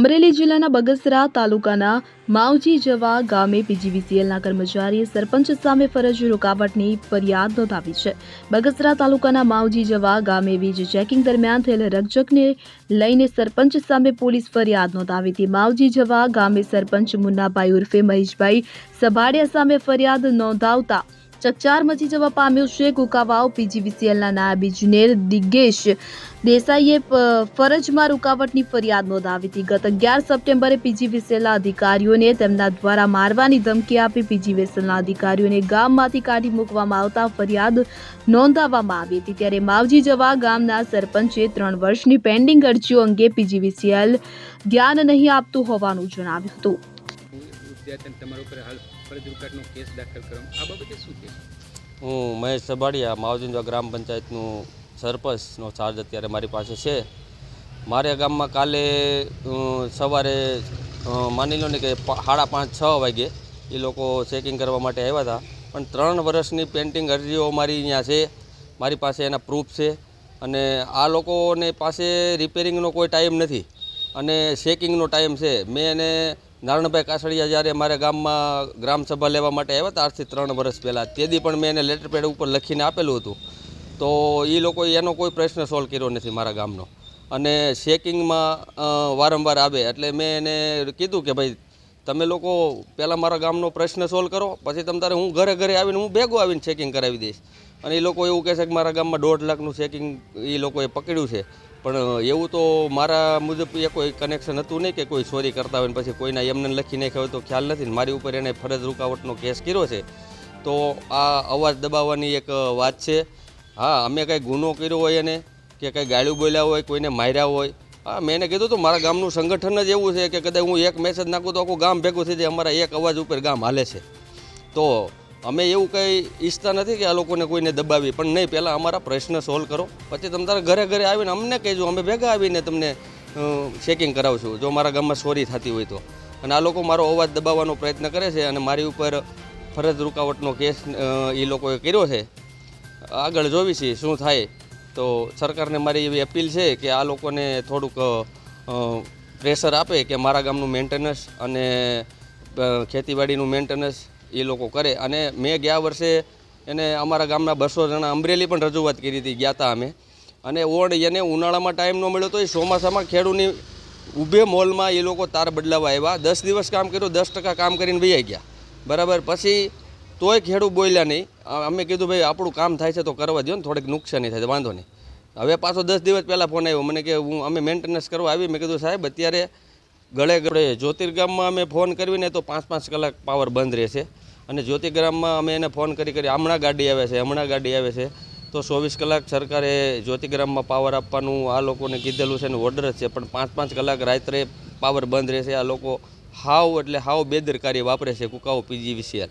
અમરેલી જિલ્લાના બગસરા તાલુકાના માવજી જવા ગામે પીજીવીસીએલના કર્મચારીએ સરપંચ સામે ફરજ રોકાવટની ફરિયાદ નોંધાવી છે. બગસરા તાલુકાના માવજી જવા ગામે વીજ ચેકિંગ દરમિયાન થયેલ રકઝકને લઈને સરપંચ સામે પોલીસ ફરિયાદ નોંધાવી હતી. માવજી જવા ગામે સરપંચ મુન્નાભાઈ ઉર્ફે મહેશભાઈ સભાડિયા સામે ફરિયાદ નોંધાવતા ચકચાર મચી જવા પામ્યો છે. કુકાવાવ, પીજીવીસીએલના નાયબ ઇજનેર દિગ્ગેશ દેસાઈએ ફરજમાં રૂકાવટની ફરિયાદ નોંધાવી હતી. ગત અગિયાર સપ્ટેમ્બરે પીજીવીસીએલના અધિકારીઓને તેમના દ્વારા મારવાની ધમકી આપી પીજીવીસીએલના અધિકારીઓને ગામમાંથી કાઢી મૂકવામાં આવતા ફરિયાદ નોંધાવવામાં આવી હતી. ત્યારે માવજી જવા ગામના સરપંચે ત્રણ વર્ષની પેન્ડિંગ અરજીઓ અંગે પીજીવીસીએલ ધ્યાન નહીં આપતું હોવાનું જણાવ્યું હતું. વિદ્યાર્થીને તમારા ઉપર હાલ ફરજ રૂકાટનો કેસ દાખલ કરવામાં આ બાબતે શું કહેશો? હું મહેશ સભાડિયા માવજીંદવા ગ્રામ પંચાયતનું સરપંચનો ચાર્જ અત્યારે મારી પાસે છે. મારા ગામમાં કાલે સવારે માની લો ને કે સાડા પાંચ, છ વાગે એ લોકો ચેકિંગ કરવા માટે આવ્યા હતા. પણ ત્રણ વર્ષની પેન્ટિંગ અરજીઓ મારી અહીંયા છે. મારી પાસે એના પ્રૂફ છે. અને આ લોકોને પાસે રિપેરિંગનો કોઈ ટાઈમ નથી. અને ચેકિંગનો ટાઈમ છે. મેં એને નારણભાઈ કાસડિયા જ્યારે મારે ગામમાં ગ્રામ સભા લેવા માટે આવ્યા હતા આજથી ત્રણ વર્ષ પહેલાં, તેથી પણ મેં એને લેટર પેડ ઉપર લખીને આપેલું હતું. તો એ લોકોએ એનો કોઈ પ્રશ્ન સોલ્વ કર્યો નથી મારા ગામનો. અને ચેકિંગમાં વારંવાર આવે, એટલે મેં એને કીધું કે ભાઈ તમે લોકો પહેલાં મારા ગામનો પ્રશ્ન સોલ્વ કરો, પછી તમ તારે હું ઘરે ઘરે આવીને હું ભેગો આવીને ચેકિંગ કરાવી દઈશ. અને એ લોકો એવું કહે છે કે મારા ગામમાં દોઢ લાખનું ચેકિંગ એ લોકોએ પકડ્યું છે. પણ એવું તો મારા મુજબ એ કોઈ કનેક્શન હતું નહીં કે કોઈ ચોરી કરતા હોય પછી કોઈના એમને લખી નાખ્યા હોય તો ખ્યાલ નથી મારી ઉપર એને ફરજ રૂકાવટનો કેસ કર્યો છે. તો આ અવાજ દબાવવાની એક વાત છે. હા, અમે કંઈ ગુનો કર્યો હોય એને, કે કંઈ ગાળું બોલ્યા હોય, કોઈને માર્યા હોય હા, મેં એને કીધું હતું મારા ગામનું સંગઠન જ એવું છે કે કદાચ હું એક મેસેજ નાખું તો આખું ગામ ભેગું થઈ જાય, અમારા એક અવાજ ઉપર ગામ હાલે છે. તો અમે એવું કંઈ ઈચ્છતા નથી કે આ લોકોને કોઈને દબાવી પણ નહીં, પહેલાં અમારા પ્રશ્ન સોલ્વ કરો. પછી તમે તારા ઘરે ઘરે આવીને અમને કહેજો, અમે ભેગા આવીને તમને ચેકિંગ કરાવશું, જો મારા ગામમાં ચોરી થતી હોય તો. અને આ લોકો મારો અવાજ દબાવવાનો પ્રયત્ન કરે છે અને મારી ઉપર ફરજ રૂકાવટનો કેસ એ લોકોએ કર્યો છે. આગળ જોવી છીએ શું થાય. તો સરકારને મારી એવી અપીલ છે કે આ લોકોને થોડુંક પ્રેશર આપે કે મારા ગામનું મેન્ટેનન્સ અને ખેતીવાડીનું મેન્ટેનન્સ એ લોકો કરે. અને મેં ગયા વર્ષે એને અમારા ગામના બસો જણા અમરેલી પણ રજૂઆત કરી હતી, ગયા હતા અમે. અને ઓણ એને ઉનાળામાં ટાઈમ ન મળ્યો તો એ ચોમાસામાં ખેડૂની ઊભે મોલમાં એ લોકો તાર બદલાવા આવ્યા. દસ દિવસ કામ કર્યું, દસ ટકા કામ કરીને વૈયા ગયા. બરાબર? પછી તોય ખેડૂત બોલ્યા નહીં. અમે કીધું, ભાઈ, આપણું કામ થાય છે તો કરવા દો ને, થોડીક નુકસાની થાય વાંધો નહીં. હવે પાછો દસ દિવસ પહેલાં ફોન આવ્યો. મને કે, હું, અમે મેન્ટેનન્સ કરવા આવી. મેં કીધું, સાહેબ, અત્યારે ગળે ગળે જ્યોતિર્ગામમાં અમે ફોન કરીને તો પાંચ પાંચ કલાક પાવર બંધ રહેશે અને જ્યોતિગ્રામમાં અમે એને ફોન કરી કરી હમણાં ગાડી આવે છે, હમણાં ગાડી આવે છે. તો ચોવીસ કલાક સરકારે જ્યોતિગ્રામમાં પાવર આપવાનું આ લોકોને કીધેલું છે અને ઓર્ડર જ છે. પણ પાંચ પાંચ કલાક રાત્રે પાવર બંધ રહેશે. આ લોકો હાવ એટલે હાવ બેદરકારી વાપરે છે કુકાઓ પીજીવીસીએલ